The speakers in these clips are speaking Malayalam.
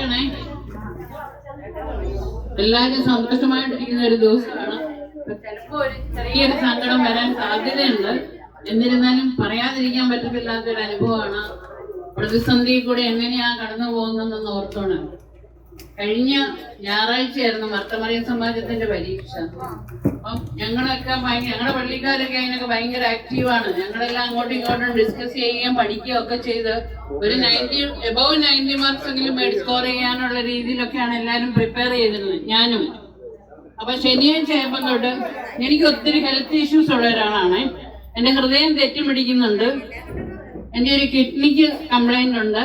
ഓർക്കണേ എല്ലാവരും സന്തോഷമായിട്ടിരിക്കുന്ന ഒരു ദിവസമാണ്. ചിലപ്പോ ഒരു ചെറിയൊരു സങ്കടം വരാൻ സാധ്യതയുണ്ട്. എന്നിരുന്നാലും പറയാതിരിക്കാൻ പറ്റത്തില്ലാത്ത ഒരു അനുഭവമാണ്. പ്രതിസന്ധി കൂടെ എങ്ങനെയാ കടന്നു പോകുന്നതെന്ന് ഓർത്തോണ്. കഴിഞ്ഞ ഞായറാഴ്ചയായിരുന്നു മർത്തമറിയ സമാജത്തിന്റെ പരീക്ഷ. അപ്പം ഞങ്ങളൊക്കെ ഞങ്ങളുടെ പള്ളിക്കാരൊക്കെ അതിനൊക്കെ ഭയങ്കര ആക്റ്റീവാണ് ഞങ്ങളെല്ലാം അങ്ങോട്ടും ഇങ്ങോട്ടും ഡിസ്കസ് ചെയ്യുകയും പഠിക്കുകയും ഒക്കെ ചെയ്ത് ഒരു നയന്റി എബവ് നയന്റി മാർക്സ് എങ്കിലും സ്കോർ ചെയ്യാനുള്ള രീതിയിലൊക്കെയാണ് എല്ലാവരും പ്രിപ്പയർ ചെയ്തിരുന്നത് ഞാനും. അപ്പൊ ശനിയാഴ്ച ആയപ്പം തൊട്ട് എനിക്ക് ഒത്തിരി ഹെൽത്ത് ഇഷ്യൂസ് ഉള്ള ഒരാളാണ്. എന്റെ ഹൃദയം തെറ്റിപ്പിടിക്കുന്നുണ്ട്. എന്റെ ഒരു കിഡ്നിക്ക് കംപ്ലൈന്റ് ഉണ്ട്.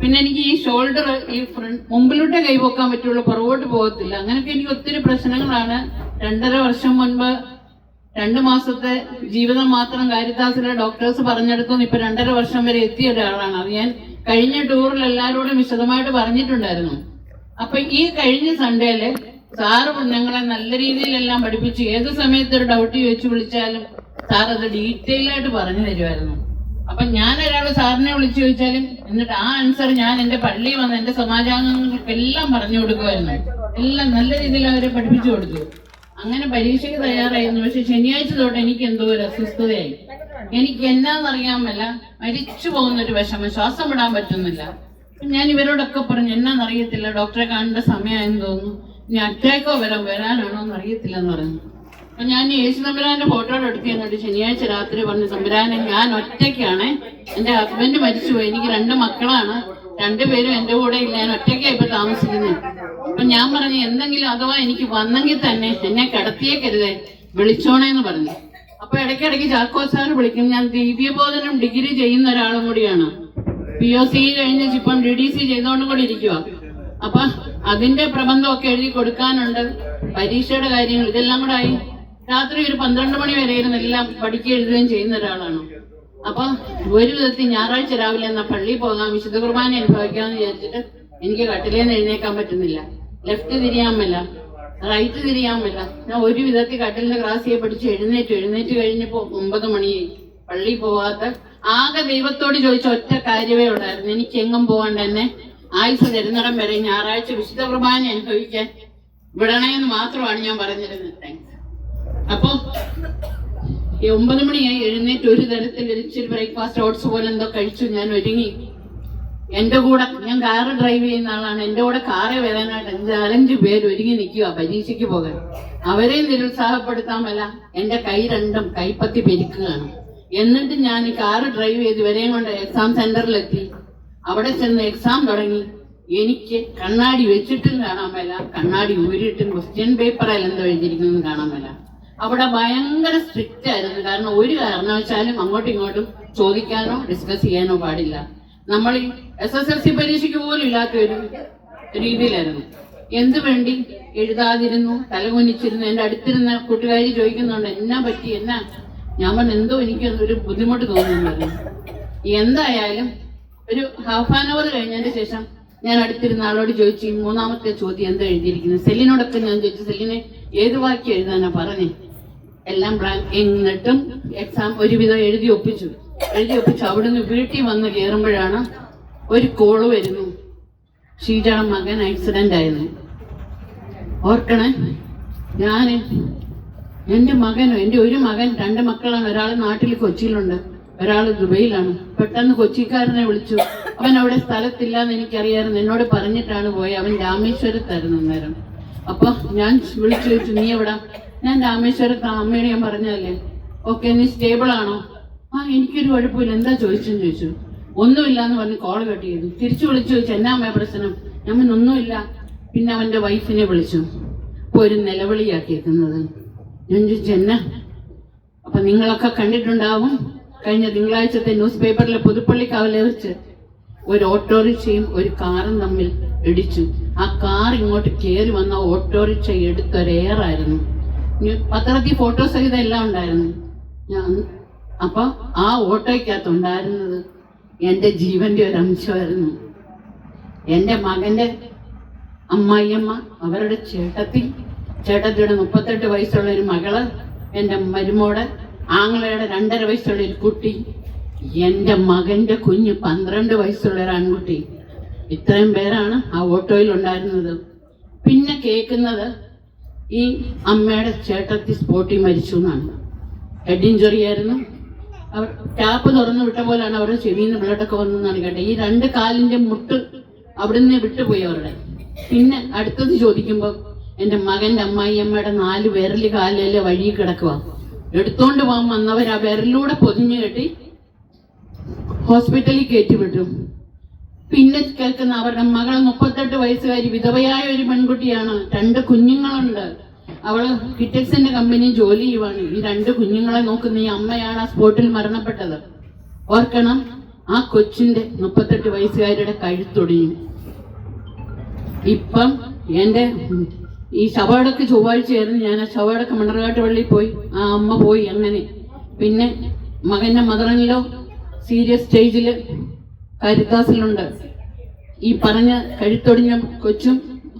പിന്നെ എനിക്ക് ഈ ഷോൾഡർ ഈ ഫ്രണ്ട് മുമ്പിലോട്ടേ കൈപോക്കാൻ പറ്റുള്ളൂ പുറകോട്ട് പോകത്തില്ല. അങ്ങനെയൊക്കെ എനിക്ക് ഒത്തിരി പ്രശ്നങ്ങളാണ്. രണ്ടര വർഷം മുൻപ് രണ്ടു മാസത്തെ ജീവിതം മാത്രം കാരിത്താസിലെ ഡോക്ടേഴ്സ് പറഞ്ഞെടുത്തുനിന്ന് ഇപ്പൊ രണ്ടര വർഷം വരെ എത്തിയ ഒരാളാണ്. അത് ഞാൻ കഴിഞ്ഞ ടൂറിൽ എല്ലാവരോടും വിശദമായിട്ട് പറഞ്ഞിട്ടുണ്ടായിരുന്നു. അപ്പൊ ഈ കഴിഞ്ഞ സൺഡേയിൽ സാറ് ഞങ്ങളെ നല്ല രീതിയിലെല്ലാം പഠിപ്പിച്ചു. ഏത് സമയത്ത് ഒരു ഡൗട്ട് ചോദിച്ചു വിളിച്ചാലും സാർ അത് ഡീറ്റെയിൽ ആയിട്ട് പറഞ്ഞു തരുമായിരുന്നു. അപ്പൊ ഞാൻ ഒരാൾ സാറിനെ വിളിച്ചു ചോദിച്ചാലും എന്നിട്ട് ആ ആൻസർ ഞാൻ എന്റെ പള്ളിയിൽ വന്ന് എന്റെ സമാജാംഗങ്ങൾക്ക് എല്ലാം പറഞ്ഞു കൊടുക്കുമായിരുന്നു. എല്ലാം നല്ല രീതിയിൽ അവരെ പഠിപ്പിച്ചു കൊടുത്തു. അങ്ങനെ പരീക്ഷയ്ക്ക് തയ്യാറായിരുന്നു. പക്ഷെ ശനിയാഴ്ച തൊട്ട് എനിക്ക് എന്തോ ഒരു അസ്വസ്ഥതയായി. എനിക്ക് എന്നാന്നറിയാമല്ല മരിച്ചു പോകുന്ന ഒരു വിഷമം ശ്വാസം വിടാൻ പറ്റുന്നില്ല. ഞാൻ ഇവരോടൊക്കെ പറഞ്ഞു എന്നാന്നറിയത്തില്ല ഡോക്ടറെ കാണേണ്ട സമയമായെന്ന് തോന്നുന്നു. ഇനി അറ്റാക്കോ വരാൻ വരാനാണോ എന്ന് അറിയത്തില്ല എന്ന് പറഞ്ഞു. അപ്പൊ ഞാൻ യേശു തമ്പുരാന്റെ ഫോട്ടോ എടുത്ത് എന്നിട്ട് ശനിയാഴ്ച രാത്രി പറഞ്ഞു തമ്പുരാനെ ഞാൻ ഒറ്റയ്ക്കാണ്. എന്റെ ഹസ്ബൻഡ് മരിച്ചുപോയി. എനിക്ക് രണ്ട് മക്കളാണ്. രണ്ടുപേരും എന്റെ കൂടെ ഇല്ല. ഞാൻ ഒറ്റയ്ക്കാണ് ഇപ്പൊ താമസിക്കുന്നത് അപ്പൊ ഞാൻ പറഞ്ഞു എന്തെങ്കിലും അഥവാ എനിക്ക് വന്നെങ്കിൽ തന്നെ എന്നെ കിടത്തിയേക്കരുതേ വിളിച്ചോണേന്ന് പറഞ്ഞു. അപ്പൊ ഇടയ്ക്കിടയ്ക്ക് ചാക്കോ സാർ വിളിക്കും. ഞാൻ ദിവ്യബോധനം ഡിഗ്രി ചെയ്യുന്ന ഒരാളും കൂടിയാണ്. പി ഒ സി കഴിഞ്ഞ് ഇപ്പം ഡി ഡി സി ചെയ്തുകൊണ്ട് കൂടി ഇരിക്കുക അപ്പൊ അതിന്റെ പ്രബന്ധമൊക്കെ എഴുതി കൊടുക്കാനുണ്ട്. പരീക്ഷയുടെ കാര്യങ്ങൾ ഇതെല്ലാം കൂടെ ആയി. രാത്രി ഒരു പന്ത്രണ്ട് മണി വരെ ഇരുന്ന് എല്ലാം പഠിക്കുകയും എഴുതുകയും ചെയ്യുന്ന ഒരാളാണ്. അപ്പൊ ഒരു വിധത്തിൽ ഞായറാഴ്ച രാവിലെ എന്നാ പള്ളിയിൽ പോകാം വിശുദ്ധ കുർബാന അനുഭവിക്കാന്ന് വിചാരിച്ചിട്ട് എനിക്ക് കട്ടിലേന്ന് എഴുന്നേക്കാൻ പറ്റുന്നില്ല. ലെഫ്റ്റ് തിരിയാൻ മേല. റൈറ്റ് തിരിയാൻ മേല. ഞാൻ ഒരു വിധത്തിൽ കട്ടിലിന്റെ ക്രാസിയെ പഠിച്ച് എഴുന്നേറ്റ്. എഴുന്നേറ്റ് കഴിഞ്ഞപ്പോ ഒമ്പത് മണിയായി. പള്ളി പോവാത്ത ആകെ ദൈവത്തോട് ചോദിച്ച ഒറ്റ കാര്യമേ ഉണ്ടായിരുന്നു എനിക്ക് എങ്ങും പോകാണ്ട് എന്നെ ആയുസ് തരുന്നിടം വരെ ഞായറാഴ്ച വിശുദ്ധ കുർബാന അനുഭവിക്കാൻ വിടണേന്ന് മാത്രമാണ് ഞാൻ പറഞ്ഞിരുന്നത്. താങ്ക്സ് അപ്പൊ ഒമ്പത് മണിയായി എഴുന്നേറ്റ് ഒരു തരത്തിൽ ഇച്ചിരി ബ്രേക്ക്ഫാസ്റ്റ് ഓട്സ് പോലെ എന്തോ കഴിച്ചു. ഞാൻ ഒരുങ്ങി. എന്റെ കൂടെ ഞാൻ കാറ് ഡ്രൈവ് ചെയ്യുന്ന ആളാണ്. എന്റെ കൂടെ കാറ് വരാനായിട്ട് അഞ്ച് അഞ്ചു പേര് ഒരുങ്ങി നിൽക്കുക പരീക്ഷയ്ക്ക് പോകാൻ. അവരെയും നിരുത്സാഹപ്പെടുത്താമല്ല എന്റെ കൈ രണ്ടും കൈപ്പത്തി പെരുക്കുകയാണ്. എന്നിട്ട് ഞാൻ ഈ കാറ് ഡ്രൈവ് ചെയ്ത് ഇവരെയും കൊണ്ട് എക്സാം സെന്ററിലെത്തി അവിടെ ചെന്ന് എക്സാം തുടങ്ങി. എനിക്ക് കണ്ണാടി വെച്ചിട്ടും കാണാൻ മേല. കണ്ണാടി ഊരിയിട്ടും ക്വസ്റ്റ്യൻ പേപ്പറിൽ എന്തോ എഴുതിയിരിക്കുന്നത് കാണാൻ മേല. അവിടെ ഭയങ്കര സ്ട്രിക്റ്റ് ആയിരുന്നു. കാരണം ഒരു കാരണവശാലും അങ്ങോട്ടും ഇങ്ങോട്ടും ചോദിക്കാനോ ഡിസ്കസ് ചെയ്യാനോ പാടില്ല. നമ്മൾ എസ് എസ് എൽ സി പരീക്ഷയ്ക്ക് പോലും ഇല്ലാത്ത ഒരു രീതിയിലായിരുന്നു. എന്ത് വേണ്ടി എഴുതാതിരുന്നു തലകുനിച്ചിരുന്നു എന്റെ അടുത്തിരുന്ന കൂട്ടുകാരി ചോദിക്കുന്നുണ്ട് എന്നാ പറ്റി? എന്നാ? ഞാൻ പറഞ്ഞു എന്തോ എനിക്ക് ഒരു ബുദ്ധിമുട്ട് തോന്നുന്നു എന്തായാലും ഒരു ഹാഫ് ആൻ അവർ കഴിഞ്ഞതിന് ശേഷം ഞാൻ അടുത്തിരുന്ന ആളോട് ചോദിച്ചു ഈ മൂന്നാമത്തെ ചോദ്യം എന്താ എഴുതിയിരിക്കുന്നത്? സെല്ലിനോടൊക്കെ ഞാൻ ചോദിച്ചു സെല്ലിനെ ഏത് വാക്യം എഴുതാനാ പറഞ്ഞേ? എല്ലാം ബ്ലാങ്ക് എന്നിട്ടും എക്സാം ഒരുവിധം എഴുതി ഒപ്പിച്ചു. എഴുതി ഒപ്പിച്ചു അവിടുന്ന് വീട്ടിൽ വന്ന് കയറുമ്പോഴാണ് ഒരു കോൾ വരുന്നു. ഷീജയുടെ മകൻ ആക്സിഡന്റ് ആയിരുന്നു. ഓർക്കണേ? ഞാൻ എന്റെ മകനോ എന്റെ ഒരു മകൻ രണ്ട് മക്കളാണ്. ഒരാൾ നാട്ടിൽ കൊച്ചിയിലുണ്ട് ഒരാൾ ദുബൈയിലാണ്. പെട്ടെന്ന് കൊച്ചിക്കാരനെ വിളിച്ചു. അവൻ അവിടെ സ്ഥലത്തില്ല എന്ന് എനിക്കറിയാമായിരുന്നു എന്നോട് പറഞ്ഞിട്ടാണ് പോയത് അവൻ രാമേശ്വരത്തായിരുന്നു അന്നേരം. അപ്പോൾ ഞാൻ വിളിച്ചു ചോദിച്ചു നീ എവിടാ? ഞാൻ രാമേശ്വരത്ത് അമ്മയോട് ഞാൻ പറഞ്ഞതല്ലേ? ഓക്കെ നീ സ്റ്റേബിൾ ആണോ? ആ എനിക്കൊരു കുഴപ്പമില്ല. എന്താ ചോദിച്ചെന്ന് ചോദിച്ചു. ഒന്നുമില്ല എന്ന് പറഞ്ഞ് കോൾ കട്ട് ചെയ്തു. തിരിച്ചു വിളിച്ചു. ചോദിച്ചു എന്നാ അമ്മ പ്രശ്നം ഞാൻ ഒന്നുമില്ല. പിന്നെ അവന്റെ വൈഫിനെ വിളിച്ചു. ഇപ്പൊ ഒരു നിലവിളിയാക്കിയേക്കുന്നത് ഞാൻ ചോദിച്ചു എന്നാ അപ്പൊ നിങ്ങളൊക്കെ കണ്ടിട്ടുണ്ടാവും. കഴിഞ്ഞ തിങ്കളാഴ്ചത്തെ ന്യൂസ് പേപ്പറിലെ പുതുപ്പള്ളി കവലെ വെച്ച് ഒരു ഓട്ടോറിക്ഷയും ഒരു കാറും തമ്മിൽ ഇടിച്ചു. ആ കാർ ഇങ്ങോട്ട് കയറി വന്ന ഓട്ടോറിക്ഷ എടുത്തൊരേറായിരുന്നു. പത്രത്തിൽ ഫോട്ടോ സഹിതം എല്ലാം ഉണ്ടായിരുന്നു. ഞാൻ അപ്പൊ ആ ഓട്ടോയ്ക്കകത്ത് ഉണ്ടായിരുന്നത് എന്റെ ജീവന്റെ ഒരു അംശമായിരുന്നു എന്റെ മകന്റെ അമ്മായിയമ്മ അവരുടെ ചേട്ടത്തി ചേട്ടത്തിയുടെ മുപ്പത്തെട്ട് വയസ്സുള്ള ഒരു മകൾ എന്റെ മരുമോടെ ആങ്ങളയുടെ രണ്ടര വയസ്സുള്ള ഒരു കുട്ടി എന്റെ മകന്റെ കുഞ്ഞ് പന്ത്രണ്ട് വയസ്സുള്ള ഒരു ആൺകുട്ടി. ഇത്രയും പേരാണ് ആ ഓട്ടോയിൽ ഉണ്ടായിരുന്നത് പിന്നെ കേൾക്കുന്നത് ഈ അമ്മയുടെ ചേട്ടത്തി സ്പോട്ടിൽ മരിച്ചു എന്നാണ്. ഹെഡ് ഇഞ്ചുറി ആയിരുന്നു. അവർ ടാപ്പ് തുറന്നു വിട്ട പോലെയാണ് അവരുടെ ചെവിയിൽ നിന്ന് ബ്ലഡൊക്കെ വന്നെന്നാണ് കേട്ടത്. ഈ രണ്ട് കാലിന്റെ മുട്ട് അവിടുന്ന് വിട്ടുപോയി അവരുടെ. പിന്നെ അടുത്തത് ചോദിക്കുമ്പോൾ എന്റെ മകന്റെ അമ്മായിയമ്മയുടെ നാല് വിരൽ കാലിലെ വഴി കിടക്കുക എടുത്തോണ്ട് പോകാൻ വന്നവർ ആ വിരലിലൂടെ പൊതിഞ്ഞു കെട്ടി ഹോസ്പിറ്റലിൽ കയറ്റി വിട്ടു. പിന്നെ കേൾക്കുന്ന അവരുടെ മകൾ മുപ്പത്തെട്ട് വയസ്സുകാരി വിധവയായ ഒരു പെൺകുട്ടിയാണ്. രണ്ട് കുഞ്ഞുങ്ങളുണ്ട്. അവൾ കിറ്റക്സിന്റെ കമ്പനി ജോലി ചെയ്യുവാണ്. ഈ രണ്ട് കുഞ്ഞുങ്ങളെ നോക്കുന്ന ഈ അമ്മയാണ് ആ സ്പോട്ടിൽ മരണപ്പെട്ടത്. ഓർക്കണം ആ കൊച്ചിന്റെ മുപ്പത്തെട്ട് വയസ്സുകാരുടെ കഴുത്തൊടിഞ്ഞു ഇപ്പം എന്റെ ഈ ശവടക്ക് ചൊവ്വാഴ്ചയായിരുന്നു ഞാൻ ആ ശവടക്ക് മണ്ണർകാട്ട് പള്ളിയിൽ പോയി. ആ അമ്മ പോയി അങ്ങനെ. പിന്നെ മകന്റെ മദറിനിലോ സീരിയസ് സ്റ്റേജിൽ കാരിത്താസിലുണ്ട്. ഈ പറഞ്ഞ കഴുത്തൊടിഞ്ഞ കൊച്ചും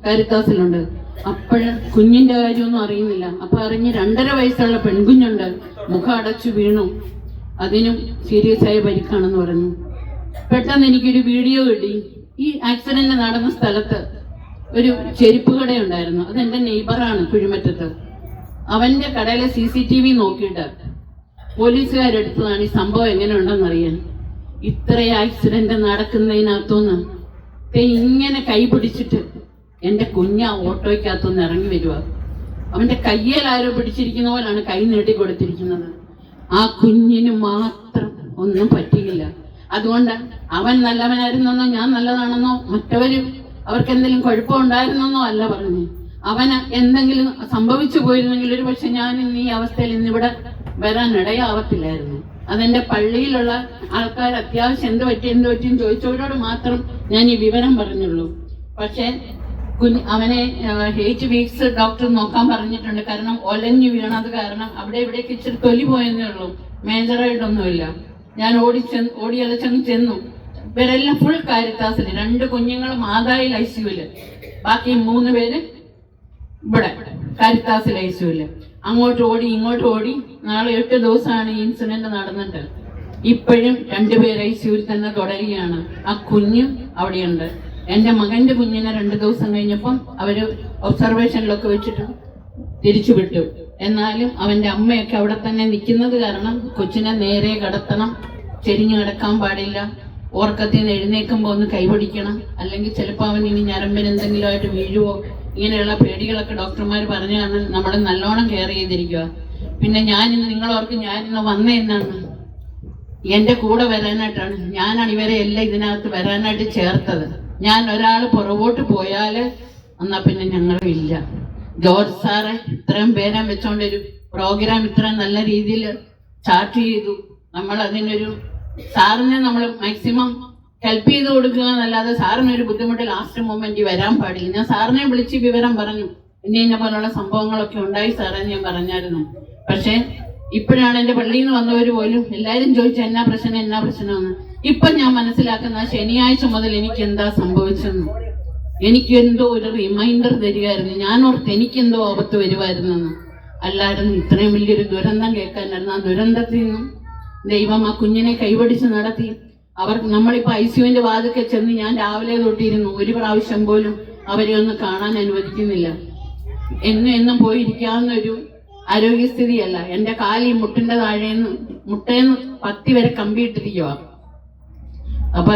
കാരിത്താസിലുണ്ട്. അപ്പോഴ് കുഞ്ഞിന്റെ കാര്യമൊന്നും അറിയുന്നില്ല. അപ്പൊ അറിഞ്ഞ് രണ്ടര വയസ്സുള്ള പെൺകുഞ്ഞുണ്ട്. മുഖം അടച്ചു വീണു. അതിനും സീരിയസ് ആയ പരിക്കാണെന്ന് പറഞ്ഞു. പെട്ടെന്ന് എനിക്കൊരു വീഡിയോ കിട്ടി. ഈ ആക്സിഡന്റ് നടന്ന സ്ഥലത്ത് ഒരു ചെരുപ്പ് കടയുണ്ടായിരുന്നു. അതെന്റെ നെയ്ബറാണ് കുഴിമറ്റത്ത്. അവന്റെ കടയിലെ സി സി ടി വി നോക്കിയിട്ട് പോലീസുകാരെടുത്തതാണ് ഈ സംഭവം എങ്ങനെ ഉണ്ടെന്ന് അറിയാൻ ഇത്ര ആക്സിഡന്റ് നടക്കുന്നതിനകത്തുനിന്ന് ഇങ്ങനെ കൈ പിടിച്ചിട്ട് എന്റെ കുഞ്ഞ ഓട്ടോയ്ക്കകത്തുനിന്ന് ഇറങ്ങി വരിക അവന്റെ കയ്യിൽ ആരോ പിടിച്ചിരിക്കുന്ന പോലാണ് കൈ നീട്ടി കൊടുത്തിരിക്കുന്നത്. ആ കുഞ്ഞിന് മാത്രം ഒന്നും പറ്റിയില്ല. അതുകൊണ്ട് അവൻ നല്ലവനായിരുന്നെന്നോ ഞാൻ നല്ലതാണെന്നോ മറ്റവര് അവർക്ക് എന്തെങ്കിലും കുഴപ്പമുണ്ടായിരുന്നെന്നോ അല്ല പറഞ്ഞു അവന് എന്തെങ്കിലും സംഭവിച്ചു പോയിരുന്നെങ്കിൽ ഒരു പക്ഷെ ഞാൻ ഇന്ന് ഈ അവസ്ഥയിൽ ഇന്നിവിടെ വരാൻ ഇടയാവത്തില്ലായിരുന്നു. അതെന്റെ പള്ളിയിലുള്ള ആൾക്കാർ അത്യാവശ്യം എന്ത് പറ്റി എന്ത് പറ്റിയും ചോദിച്ചവരോട് മാത്രം ഞാൻ ഈ വിവരം പറഞ്ഞുള്ളൂ. പക്ഷേ അവനെ എയ്റ്റ് വീക്സ് ഡോക്ടർ നോക്കാൻ പറഞ്ഞിട്ടുണ്ട്. കാരണം ഒലഞ്ഞു വീണത് കാരണം അവിടെ ഇവിടേക്ക് ഇച്ചിരി തൊലി പോയെന്നേ ഉള്ളൂ. മേജറായിട്ടൊന്നുമില്ല. ഞാൻ ഓടി ചെന്ന് ഓടി അലച്ചങ്ങ് ചെന്നു. ഇവരെല്ലാം ഫുൾ കാരിത്താസിൽ രണ്ട് കുഞ്ഞുങ്ങൾ മാതായിൽ സിയുൽ ബാക്കി മൂന്ന് പേര് ഇവിടെ കാരിത്താസിൽ സിയുൽ അങ്ങോട്ട് ഓടി ഇങ്ങോട്ട് ഓടി. നാളെ എട്ട് ദിവസമാണ് ഈ ഇൻസിഡന്റ് നടന്നിട്ട്. ഇപ്പോഴും രണ്ടുപേർ ഐസിയുവിൽ തന്നെ തുടരുകയാണ്. ആ കുഞ്ഞ് അവിടെയുണ്ട്. എന്റെ മകന്റെ കുഞ്ഞിനെ രണ്ട് ദിവസം കഴിഞ്ഞപ്പം അവർ ഒബ്സർവേഷനിലൊക്കെ വെച്ചിട്ട് തിരിച്ചു വിട്ടു എന്നാലും അവന്റെ അമ്മയൊക്കെ അവിടെ തന്നെ നിൽക്കുന്നത് കാരണം കൊച്ചിനെ നേരെ കടത്തണം. ചെരിഞ്ഞു കിടക്കാൻ പാടില്ല. ഓർക്കത്തിൽ നിന്ന് എഴുന്നേക്കുമ്പോൾ ഒന്ന് കൈപിടിക്കണം. അല്ലെങ്കിൽ ചിലപ്പോൾ അവൻ ഇനി ഞരമ്പിന് എന്തെങ്കിലും ആയിട്ട് വീഴുവോ? ഇങ്ങനെയുള്ള പേടികളൊക്കെ ഡോക്ടർമാർ പറഞ്ഞു കാരണം നമ്മൾ നല്ലോണം കെയർ ചെയ്തിരിക്കുക പിന്നെ ഞാൻ ഇന്ന് നിങ്ങളോർക്ക് ഞാൻ ഇന്ന് വന്നതെന്നാണ് എന്റെ കൂടെ വരാനായിട്ടാണ്. ഞാനാണ് ഇവരെ എല്ലാം ഇതിനകത്ത് വരാനായിട്ട് ചേർത്തത്. ഞാൻ ഒരാൾ പുറകോട്ട് പോയാൽ എന്നാ പിന്നെ ഞങ്ങളും ഇല്ല. ജോർജ് സാറ് ഇത്രയും പേരെ വെച്ചോണ്ടൊരു പ്രോഗ്രാം ഇത്ര നല്ല രീതിയിൽ ചാർട്ട് ചെയ്തു. നമ്മൾ അതിനൊരു സാറിനെ നമ്മൾ മാക്സിമം ഹെൽപ്പ് ചെയ്ത് കൊടുക്കുക എന്നല്ലാതെ സാറിന് ഒരു ബുദ്ധിമുട്ട് ലാസ്റ്റ് മൊമെന്റ് വരാൻ പാടില്ല. ഞാൻ സാറിനെ വിളിച്ച് വിവരം പറഞ്ഞു. ഇന്ന ഇന്ന പോലുള്ള സംഭവങ്ങളൊക്കെ ഉണ്ടായി സാറേ ഞാൻ പറഞ്ഞായിരുന്നു. പക്ഷേ ഇപ്പോഴാണ് എന്റെ പള്ളിയിൽ നിന്ന് വന്നവർ പോലും എല്ലാവരും ചോദിച്ചു എന്നാ പ്രശ്നം എന്നാ പ്രശ്നമെന്ന്. ഇപ്പൊ ഞാൻ മനസ്സിലാക്കുന്ന ശനിയാഴ്ച മുതൽ എനിക്ക് എന്താ സംഭവിച്ചെന്ന്. എനിക്ക് എന്തോ ഒരു റിമൈൻഡർ തരികയായിരുന്നു. ഞാൻ ഓർത്ത് എനിക്കെന്തോ ആപത്ത് വരുമായിരുന്നെന്ന് അല്ലായിരുന്നു ഇത്രയും വലിയൊരു ദുരന്തം കേൾക്കാനായിരുന്നു. ആ ദുരന്തത്തിൽ നിന്നും ദൈവം ആ കുഞ്ഞിനെ കൈപിടിച്ച് നടത്തി. അവർ നമ്മളിപ്പോ ഐസിയുവിന്റെ വാതിക്കെ ചെന്ന് ഞാൻ രാവിലെ തൊട്ടിരുന്നു. ഒരു പ്രാവശ്യം പോലും അവരെ ഒന്ന് കാണാൻ അനുവദിക്കുന്നില്ല. എന്നും എന്നും പോയിരിക്കാവുന്നൊരു ആരോഗ്യസ്ഥിതിയല്ല. എന്റെ കാലി ഈ മുട്ടിന്റെ താഴേന്ന് മുട്ടേന്ന് പത്തി വരെ കമ്പിയിട്ടിരിക്കുക അപ്പൊ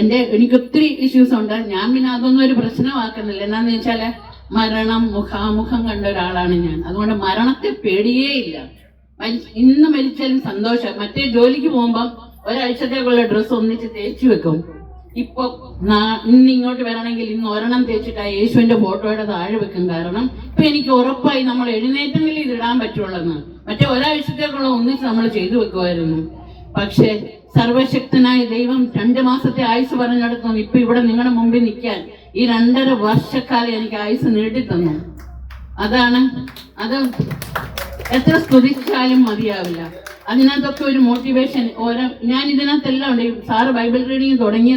എന്റെ എനിക്ക് ഒത്തിരി ഇഷ്യൂസ് ഉണ്ട്. ഞാൻ പിന്നെ അതൊന്നും ഒരു പ്രശ്നമാക്കുന്നില്ല. എന്നാന്ന് വെച്ചാൽ മരണം മുഖാമുഖം കണ്ട ഒരാളാണ് ഞാൻ. അതുകൊണ്ട് മരണത്തെ പേടിയേ ഇല്ല. ഇന്ന് മരിച്ചാലും സന്തോഷം. മറ്റേ ജോലിക്ക് പോകുമ്പം ഒരാഴ്ചത്തേക്കുള്ള ഡ്രസ്സ് ഒന്നിച്ച് തേച്ചു വെക്കും. ഇപ്പൊ ഇന്ന് ഇങ്ങോട്ട് വരണമെങ്കിൽ ഇന്ന് ഒരെണ്ണം തേച്ചിട്ട് ആ യേശുവിന്റെ ഫോട്ടോയുടെ താഴെ വെക്കും കാരണം ഇപ്പൊ എനിക്ക് ഉറപ്പായി നമ്മൾ എഴുന്നേറ്റെങ്കിലും ഇത് ഇടാൻ പറ്റുള്ളെന്ന് മറ്റേ ഒരാഴ്ചത്തേക്കുള്ള ഒന്നിച്ച് നമ്മൾ ചെയ്തു വെക്കുമായിരുന്നു. പക്ഷേ സർവശക്തനായ ദൈവം രണ്ട് മാസത്തെ ആയുസ് പറഞ്ഞെടുക്കുന്നു ഇപ്പൊ ഇവിടെ നിങ്ങളുടെ മുമ്പിൽ നിൽക്കാൻ ഈ രണ്ടര വർഷക്കാലം എനിക്ക് ആയുസ് നീട്ടി തന്നു അതാണ് അത് എത്ര സ്തുതിച്ചാലും മതിയാവില്ല. അതിനകത്തൊക്കെ ഒരു മോട്ടിവേഷൻ ഓരോ ഞാൻ ഇതിനകത്തെല്ലാം ഉണ്ട്. സാറ് ബൈബിൾ റീഡിങ് തുടങ്ങിയ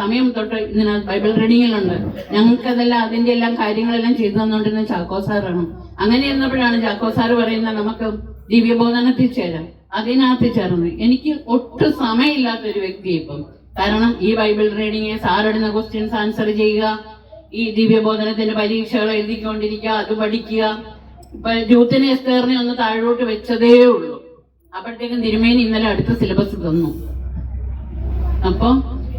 സമയം തൊട്ട് ഇതിനകത്ത് ബൈബിൾ റീഡിങ്ങിലുണ്ട്. ഞങ്ങൾക്കതെല്ലാം അതിന്റെ എല്ലാം കാര്യങ്ങളെല്ലാം ചെയ്തു തന്നുകൊണ്ടിരുന്ന ചാക്കോ സാറാണ്. അങ്ങനെ ഇരുന്നപ്പോഴാണ് ചാക്കോ സാറ് പറയുന്നത് നമുക്ക് ദിവ്യബോധനത്തിൽ ചേരാം. അതിനകത്ത് ചേർന്ന് എനിക്ക് ഒട്ടും സമയമില്ലാത്ത ഒരു വ്യക്തി ഇപ്പം. കാരണം ഈ ബൈബിൾ റീഡിങ് സാറിടുന്ന ക്വസ്റ്റ്യൻസ് ആൻസർ ചെയ്യുക ഈ ദിവ്യബോധനത്തിന്റെ പരീക്ഷകൾ എഴുതിക്കൊണ്ടിരിക്കുക അത് പഠിക്കുക. ഇപ്പൊ ജൂത്തിനെ എസ്തേറിനെ ഒന്ന് താഴോട്ട് വെച്ചതേ ഉള്ളൂ. അപ്പോഴത്തേക്കും തിരുമേനി ഇന്നലെ അടുത്ത സിലബസ് തന്നു. അപ്പൊ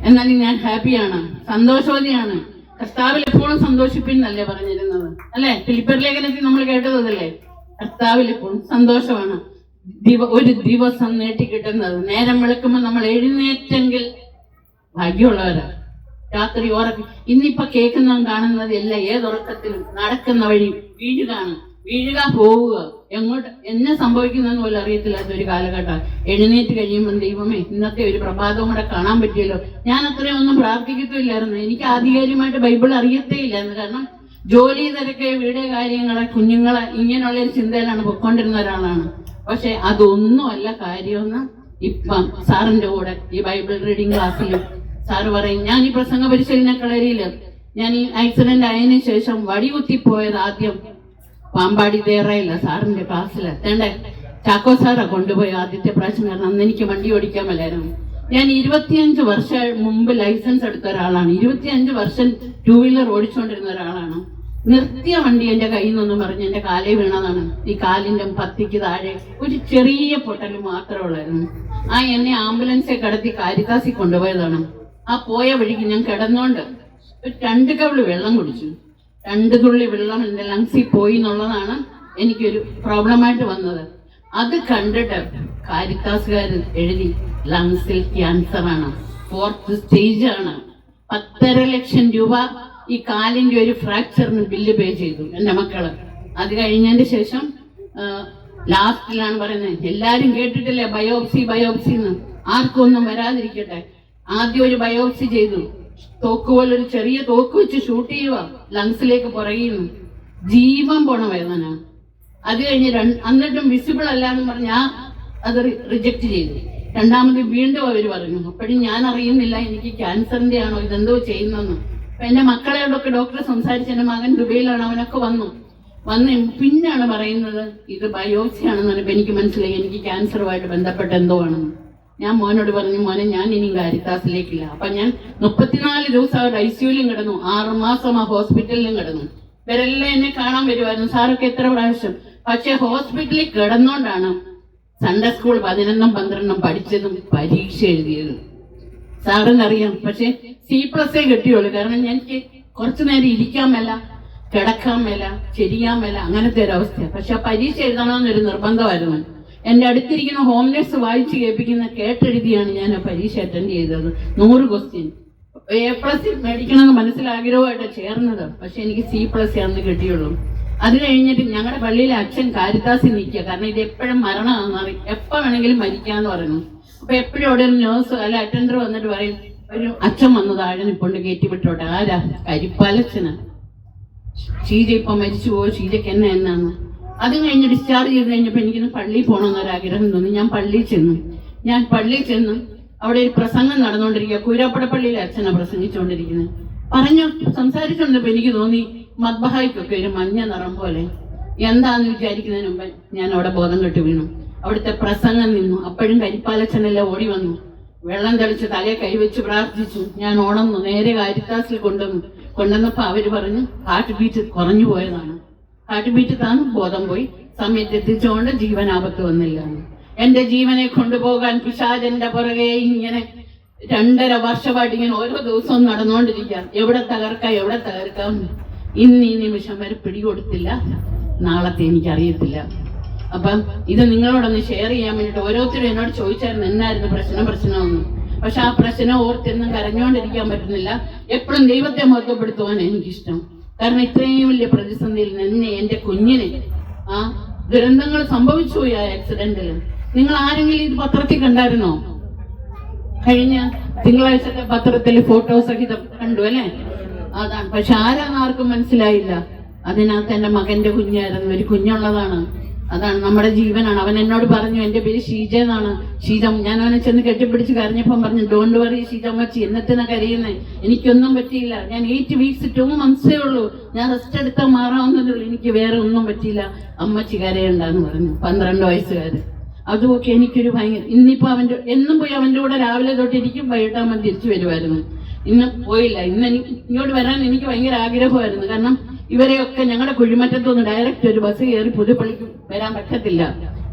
എന്നാലും ഞാൻ ഹാപ്പിയാണ് സന്തോഷവതിയാണ്. കർത്താവിൽ എപ്പോഴും സന്തോഷിപ്പിൻ അല്ലേ പറഞ്ഞിരുന്നത്? അല്ലെ? ഫിലിപ്പർ ലേഖനത്തിൽ നമ്മൾ കേട്ടതല്ലേ? കർത്താവിൽ എപ്പോഴും സന്തോഷമാണ്. ദിവ ഒരു ദിവസം നീട്ടി കിട്ടുന്നത്. നേരം വെളുക്കുമ്പോൾ നമ്മൾ എഴുന്നേറ്റെങ്കിൽ ഭാഗ്യമുള്ളവരാ. രാത്രി ഉറക്ക ഇന്നിപ്പൊ കേൾക്കുന്നതും കാണുന്നത് എല്ലാം ഏതുറക്കത്തിലും നടക്കുന്ന വഴി വീഴുകയാണ്. വീഴുക പോവുക. എങ്ങോട്ട് എന്നെ സംഭവിക്കുന്നതെന്ന് പോലും അറിയത്തില്ലാത്ത ഒരു കാലഘട്ടം എഴുന്നേറ്റ് കഴിയുമ്പോൾ ദൈവമേ ഇന്നത്തെ ഒരു പ്രഭാതവും കൂടെ കാണാൻ പറ്റിയല്ലോ. ഞാൻ അത്രയും ഒന്നും പ്രാർത്ഥിക്കത്തില്ലായിരുന്നു എനിക്ക് ആധികാരികമായിട്ട് ബൈബിൾ അറിയത്തേ ഇല്ലായിരുന്നു കാരണം ജോലി തിരക്ക് വീട് കാര്യങ്ങളെ കുഞ്ഞുങ്ങളെ ഇങ്ങനെയുള്ള ഒരു ചിന്തയിലാണ് പൊയ്ക്കൊണ്ടിരുന്ന ഒരാളാണ്. പക്ഷെ അതൊന്നുമല്ല കാര്യമെന്ന് ഇപ്പം സാറിന്റെ കൂടെ ഈ ബൈബിൾ റീഡിംഗ് ക്ലാസ്സിലും സാറ് പറയും ഞാൻ ഈ പ്രസംഗ പരിശീലന കളരിയിൽ ഞാൻ ഈ ആക്സിഡന്റ് ആയതിനു ശേഷം വടികുത്തിപ്പോയത് ആദ്യം പാമ്പാടി തേറയില്ല സാറിന്റെ ക്ലാസ്സിൽ എത്തേണ്ടേ ചാക്കോ സാറാ കൊണ്ടുപോയി ആദ്യത്തെ പ്രാവശ്യം കാരണം അന്ന് എനിക്ക് വണ്ടി ഓടിക്കാൻ മേലായിരുന്നു. ഞാൻ ഇരുപത്തിയഞ്ച് വർഷം മുമ്പ് ലൈസൻസ് എടുത്ത ഒരാളാണ്. ഇരുപത്തിയഞ്ച് വർഷം ടൂ വീലർ ഓടിച്ചുകൊണ്ടിരുന്ന ഒരാളാണ്. നിർത്തിയ വണ്ടി എന്റെ കയ്യിൽ നിന്നും പറഞ്ഞ് എന്റെ കാലേ വീണതാണ്. ഈ കാലിന്റെ പത്തിക്ക് താഴെ ഒരു ചെറിയ പൊട്ടൽ മാത്രമേ ഉള്ളായിരുന്നു ആ എന്നെ ആംബുലൻസെ കടത്തി കാരിത്താസി കൊണ്ടുപോയതാണ്. ആ പോയ വഴിക്ക് ഞാൻ കിടന്നോണ്ട് ഒരു രണ്ട് കവിൾ വെള്ളം കുടിച്ചു. രണ്ട് തുള്ളി വെള്ളം എന്റെ ലങ്സിൽ പോയി എന്നുള്ളതാണ് എനിക്കൊരു പ്രോബ്ലമായിട്ട് വന്നത്. അത് കണ്ടിട്ട് കാരിത്താസുകാർ എഴുതി ലങ്സിൽ ക്യാൻസറാണ് ഫോർത്ത് ആണ്. പത്തര ലക്ഷം രൂപ ഈ കാലിന്റെ ഒരു ഫ്രാക്ചറിന് ബില്ല് പേ ചെയ്തു എന്റെ മക്കൾ. അത് കഴിഞ്ഞതിന് ശേഷം ലാസ്റ്റിലാണ് പറയുന്നത് എല്ലാരും കേട്ടിട്ടില്ലേ ബയോപ്സി ബയോപ്സി എന്ന്? ആർക്കും ഒന്നും വരാതിരിക്കട്ടെ. ആദ്യം ഒരു ബയോപ്സി ചെയ്തു. തോക്ക് പോലെ ഒരു ചെറിയ തോക്ക് വെച്ച് ഷൂട്ട് ചെയ്യുക ലങ്സിലേക്ക് പുറകിന്ന്. ജീവൻ പോണ വേദന. അത് കഴിഞ്ഞ് എന്നിട്ടും വിസിബിൾ അല്ല എന്ന് പറഞ്ഞ ആ അത് റിജക്ട് ചെയ്തു. രണ്ടാമത് വീണ്ടും അവർ പറഞ്ഞു അപ്പോഴും ഞാൻ അറിയുന്നില്ല എനിക്ക് ക്യാൻസറിന്റെ ആണോ ഇതെന്തോ ചെയ്യുന്നെന്ന് എന്റെ മക്കളെയോടൊക്കെ ഡോക്ടർ സംസാരിച്ച് എന്റെ മകൻ ദുബൈയിലാണ് അവനൊക്കെ വന്നു. വന്ന് പിന്നാണ് പറയുന്നത് ഇത് ബയോപ്സി ആണെന്ന് പറഞ്ഞപ്പോ എനിക്ക് മനസ്സിലായി എനിക്ക് ക്യാൻസറുമായിട്ട് ബന്ധപ്പെട്ട എന്തോ ആണെന്ന് ഞാൻ മോനോട് പറഞ്ഞു മോനെ ഞാൻ ഇനി കാരിത്താസിലേക്കില്ല. അപ്പൊ ഞാൻ മുപ്പത്തിനാല് ദിവസം അവിടെ ഐ സിയുലും കിടന്നു. ആറ് മാസം ആ ഹോസ്പിറ്റലിലും കിടന്നു. ഇവരെല്ലാം എന്നെ കാണാൻ വരുമായിരുന്നു സാറൊക്കെ എത്ര പ്രാവശ്യം? പക്ഷെ ഹോസ്പിറ്റലിൽ കിടന്നോണ്ടാണ് സൺഡേ സ്കൂൾ പതിനൊന്നും പന്ത്രണ്ടും പഠിച്ചതും പരീക്ഷ എഴുതിയതും. സാറിനറിയാം പക്ഷെ സി പ്ലസ് എ കിട്ടിയുള്ളൂ. കാരണം എനിക്ക് കുറച്ചു നേരം ഇരിക്കാൻ മേല കിടക്കാൻ മേല ചെരിയാൻ മേല അങ്ങനത്തെ ഒരു അവസ്ഥ പക്ഷെ ആ പരീക്ഷ എഴുതണമെന്നൊരു നിർബന്ധമായിരുന്നു. എന്റെ അടുത്തിരിക്കുന്ന ഹോം നേഴ്സ് വായിച്ച് കേൾപ്പിക്കുന്ന കേട്ടെഴുതിയാണ് ഞാൻ ആ പരീക്ഷ അറ്റൻഡ് ചെയ്തത്. നൂറ് ക്വസ്റ്റ്യൻ എ പ്ലസ് മേടിക്കണമെന്ന് മനസ്സിലാഗ്രഹമായിട്ട് ചേർന്നത്. പക്ഷെ എനിക്ക് സി പ്ലസ് അന്ന് കിട്ടിയുള്ളൂ. അത് കഴിഞ്ഞിട്ട് ഞങ്ങളുടെ പള്ളിയിലെ അച്ഛൻ കാരിത്താസിൽ നിൽക്കുക. കാരണം ഇത് എപ്പോഴും മരണമാണെന്ന് പറയും. എപ്പോ വേണമെങ്കിലും മരിക്കാന്ന് പറയുന്നു. അപ്പൊ എപ്പോഴും അവിടെ ഒരു നേഴ്സ് അല്ല അറ്റൻഡർ വന്നിട്ട് പറയും ഒരു അച്ഛൻ വന്ന് താഴെ നിപ്പുണ്ട് കയറ്റി വിട്ടോട്ടെ? ആരാ? കരിപ്പാലച്ഛനാ ഷീജ ഇപ്പൊ മരിച്ചു പോയോ? ഷീജയ്ക്ക് എന്നെ എന്നാന്ന് അത് കഴിഞ്ഞ് ഡിസ്ചാർജ് ചെയ്ത് കഴിഞ്ഞപ്പോ എനിക്കിന്ന് പള്ളിയിൽ പോകണമെന്നൊരാഗ്രഹം തോന്നി. ഞാൻ പള്ളിയിൽ ചെന്നു. ഞാൻ പള്ളിയിൽ ചെന്നു അവിടെ ഒരു പ്രസംഗം നടന്നുകൊണ്ടിരിക്കുക. കൂരാപ്പട പള്ളിയിലെ അച്ഛനാ പ്രസംഗിച്ചുകൊണ്ടിരിക്കുന്നത്. പറഞ്ഞു സംസാരിച്ചുകൊണ്ടപ്പോ എനിക്ക് തോന്നി മദ്ബഹായിക്കൊക്കെ ഒരു മഞ്ഞ നിറം പോലെ. എന്താന്ന് വിചാരിക്കുന്നതിന് മുമ്പ് ഞാൻ അവിടെ ബോധം കെട്ട് വീണു. അവിടുത്തെ പ്രസംഗം നിന്നു. അപ്പോഴും കരിപ്പാലച്ഛനെല്ലാം ഓടി വന്നു. വെള്ളം തെളിച്ച് തലയെ കൈവച്ച് പ്രാർത്ഥിച്ചു. ഞാൻ ഓണം നേരെ കാരിത്താസിൽ കൊണ്ടുവന്നു കൊണ്ടുവന്നപ്പോ അവർ പറഞ്ഞു ഹാർട്ട് ബീറ്റ് കുറഞ്ഞു പോയതാണ്. ഹാർട്ട് ബീറ്റ് താന്ന് ബോധം പോയി. സമയത്ത് എത്തിച്ചുകൊണ്ട് ജീവനാപത്ത് വന്നില്ല. എന്റെ ജീവനെ കൊണ്ടുപോകാൻ പിശാചന്റെ പുറകെ ഇങ്ങനെ രണ്ടര വർഷമായിട്ട് ഇങ്ങനെ ഓരോ ദിവസവും നടന്നുകൊണ്ടിരിക്കുക എവിടെ തകർക്കാം എവിടെ തകർക്കാം? ഇന്ന് ഈ നിമിഷം വരെ പിടികൊടുത്തില്ല. നാളത്തെ എനിക്കറിയത്തില്ല. അപ്പം ഇത് നിങ്ങളോടൊന്ന് ഷെയർ ചെയ്യാൻ വേണ്ടിട്ട് ഓരോരുത്തരും എന്നോട് ചോദിച്ചായിരുന്നു എന്നായിരുന്നു പ്രശ്നം പ്രശ്നമൊന്നും. പക്ഷെ ആ പ്രശ്നം ഓർത്തെന്നും കരഞ്ഞുകൊണ്ടിരിക്കാൻ പറ്റുന്നില്ല. എപ്പോഴും ദൈവത്തെ മഹത്വപ്പെടുത്തുവാൻ എനിക്കിഷ്ടം. കാരണം ഇത്രയും വലിയ പ്രതിസന്ധിയിൽ നിന്ന് എന്റെ കുഞ്ഞിനെ ആ ദുരന്തങ്ങൾ സംഭവിച്ചു പോയി ആ ആക്സിഡന്റിൽ നിങ്ങൾ ആരെങ്കിലും ഇത് പത്രത്തിൽ കണ്ടായിരുന്നോ? കഴിഞ്ഞ തിങ്കളാഴ്ചത്തെ പത്രത്തിൽ ഫോട്ടോ സഹിതം കണ്ടു അല്ലെ? അതാണ്. പക്ഷെ ആരാന്ന് ആർക്കും മനസ്സിലായില്ല. അതിനകത്ത് എന്റെ മകന്റെ കുഞ്ഞായിരുന്നു. ഒരു കുഞ്ഞുള്ളതാണ്. അതാണ് നമ്മുടെ ജീവനാണ്. അവൻ എന്നോട് പറഞ്ഞു എന്റെ പേര് ഷീജ എന്നാണ്. ഷീജം ഞാൻ അവനെ ചെന്ന് കെട്ടിപ്പിടിച്ച് കരഞ്ഞപ്പം പറഞ്ഞു ഡോണ്ട് വറി ഷീജ മച്ചി എന്നത്തിനാ കരയുന്നേ? എനിക്കൊന്നും പറ്റിയില്ല. ഞാൻ എയ്റ്റ് വീക്സ് ടു മന്ത്സേ ഉള്ളൂ. ഞാൻ റെസ്റ്റ് എടുത്താൽ മാറാവുന്നതേ ഉള്ളൂ. എനിക്ക് വേറെ ഒന്നും പറ്റിയില്ല. അമ്മച്ചി കരയണ്ടെന്ന് പറഞ്ഞു പന്ത്രണ്ട് വയസ്സുകാർ അതുമൊക്കെ എനിക്കൊരു ഭയങ്കര ഇന്നിപ്പോ അവന്റെ എന്നും പോയി അവന്റെ കൂടെ രാവിലെ തൊട്ടിരിക്കും വൈകിട്ടാകുമ്പോൾ തിരിച്ചു വരുമായിരുന്നു. ഇന്ന് പോയില്ല. ഇന്ന് എനിക്ക് ഇങ്ങോട്ട് വരാൻ എനിക്ക് ഭയങ്കര ആഗ്രഹമായിരുന്നു. കാരണം ഇവരെയൊക്കെ ഞങ്ങളുടെ കുഴിമറ്റത്തു നിന്ന് ഡയറക്റ്റ് ഒരു ബസ് കയറി പുതുപ്പള്ളിക്ക് വരാൻ പറ്റത്തില്ല.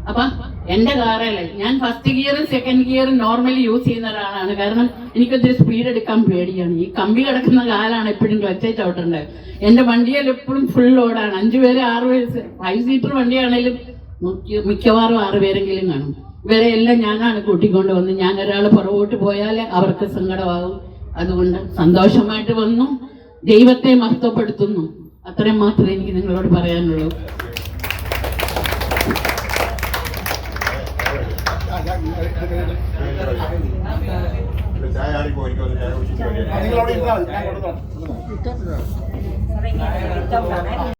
അപ്പൊ എന്റെ കാറല്ലേ ഞാൻ ഫസ്റ്റ് ഗിയറും സെക്കൻഡ് ഗിയറും നോർമലി യൂസ് ചെയ്യുന്ന ഒരാളാണ്. കാരണം എനിക്കൊത്തിരി സ്പീഡ് എടുക്കാൻ പേടിയാണ്. ഈ കമ്പി കിടക്കുന്ന കാലാണ് എപ്പോഴും ക്ലച്ചേ ചവിട്ടേണ്ടത് എന്റെ വണ്ടിയിൽ എപ്പോഴും ഫുൾ ലോഡാണ് അഞ്ചു പേര് ആറ് പേര് ഫൈവ് സീറ്റർ വണ്ടിയാണേലും മിക്ക- മിക്കവാറും ആറ് പേരെങ്കിലും കാണും. ഇവരെ എല്ലാം ഞാനാണ് കൂട്ടിക്കൊണ്ട് വന്ന് ഞാൻ ഒരാൾ പുറകോട്ട് പോയാൽ അവർക്ക് സങ്കടമാകും. അതുകൊണ്ട് സന്തോഷമായിട്ട് വന്നു. ദൈവത്തെ മഹത്വപ്പെടുത്തുന്നു. അത്രയും മാത്രമേ എനിക്ക് നിങ്ങളോട് പറയാനുള്ളൂ.